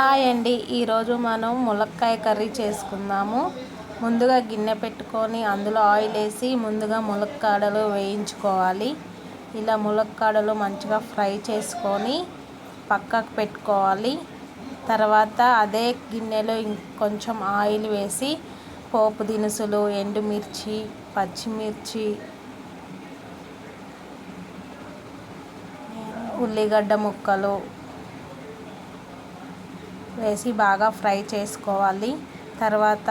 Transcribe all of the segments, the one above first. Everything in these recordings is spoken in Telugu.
హాయ్ అండి. ఈరోజు మనం ములక్కాయ కర్రీ చేసుకుందాము. ముందుగా గిన్నె పెట్టుకొని అందులో ఆయిల్ వేసి ముందుగా ములక్కాడలు వేయించుకోవాలి. ఇలా ములక్కాడలు మంచిగా ఫ్రై చేసుకొని పక్కకు పెట్టుకోవాలి. తర్వాత అదే గిన్నెలో కొంచెం ఆయిల్ వేసి పోపు దినుసులు ఎండుమిర్చి పచ్చిమిర్చి ఉల్లిగడ్డ ముక్కలు వేసి బాగా ఫ్రై చేసుకోవాలి. తర్వాత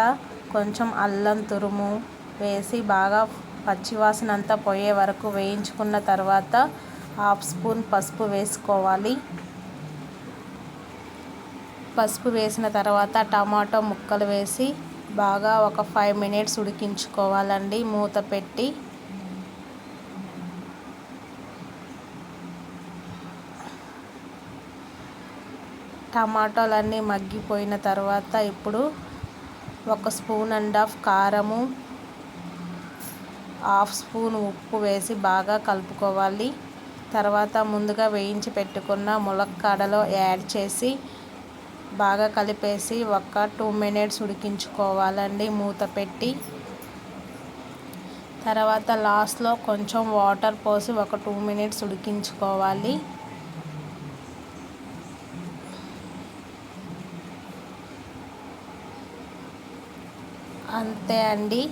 కొంచెం అల్లం తురుము వేసి బాగా పచ్చివాసన అంతా పోయే వరకు వేయించుకున్న తర్వాత హాఫ్ స్పూన్ పసుపు వేసుకోవాలి. పసుపు వేసిన తర్వాత టమాటో ముక్కలు వేసి బాగా ఒక ఫైవ్ మినిట్స్ ఉడికించుకోవాలండి. మూత పెట్టి టమాటాలన్నీ మగ్గిపోయిన తర్వాత ఇప్పుడు ఒక స్పూన్ అండ్ హాఫ్ కారము హాఫ్ స్పూన్ ఉప్పు వేసి బాగా కలుపుకోవాలి. తర్వాత ముందుగా వేయించి పెట్టుకున్న ములక్కాడలో యాడ్ చేసి బాగా కలిపేసి ఒక టూ మినిట్స్ ఉడికించుకోవాలండి మూత పెట్టి. తర్వాత లాస్ట్లో కొంచెం వాటర్ పోసి ఒక టూ మినిట్స్ ఉడికించుకోవాలి. అంతే అండి.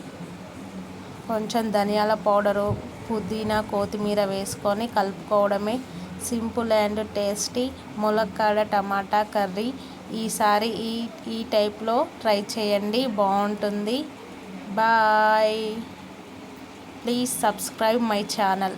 కొంచెం ధనియాల పౌడరు పుదీనా కొత్తిమీర వేసుకొని కలుపుకోవడమే. సింపుల్ అండ్ టేస్టీ ములక్కాడ టమాటా కర్రీ. ఈసారి ఈ ఈ టైప్లో ట్రై చేయండి. బాగుంటుంది. Bye. Please subscribe my channel.